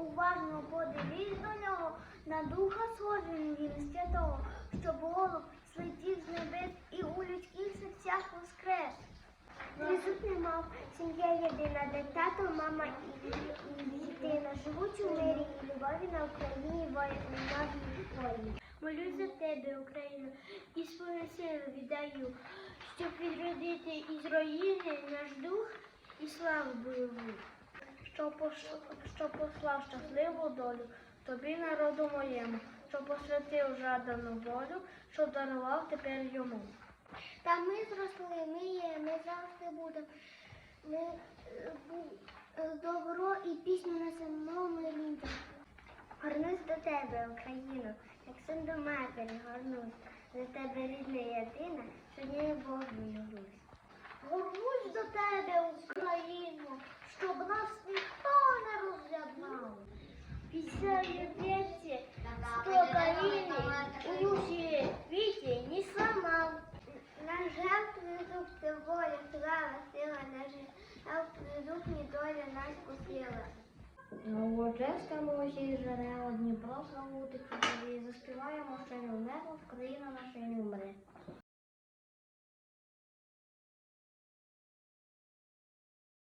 уважно подивись до нього, на духа схожий він святого, щоб голуб слетів з небес і у людських серцях воскрес. Тризуб не мав, сім'я єдина, де тато, мама і, і дитина живуть у мирі і любові на Україні воїні. Молюсь за тебе, Україну, і свою силу віддаю, щоб відродити із руїни наш дух і славу бойову. Що, пош- що послав щасливу долю тобі, народу моєму, що посвятив жадану волю, що дарував тепер йому. Та ми зросли, ми є, ми завжди будемо. Ми е, е, добро і пісню несемо ми людям. Горнусь до тебе, Україно, як син до матері горнусь. За тебе рідна єдина, що нею Бог люблюсь. Горнусь до тебе, Україно, щоб нас ніхто не роз'єднав. Після любиці, сто каліни, у душі віті ні сама. На жертву дух ти воля, слава, сила, на жертву дух ні доля нас купила. Новочеському усі джерела Дніпро славути заспіваємо ще не вмерло, Україна наша не вмре.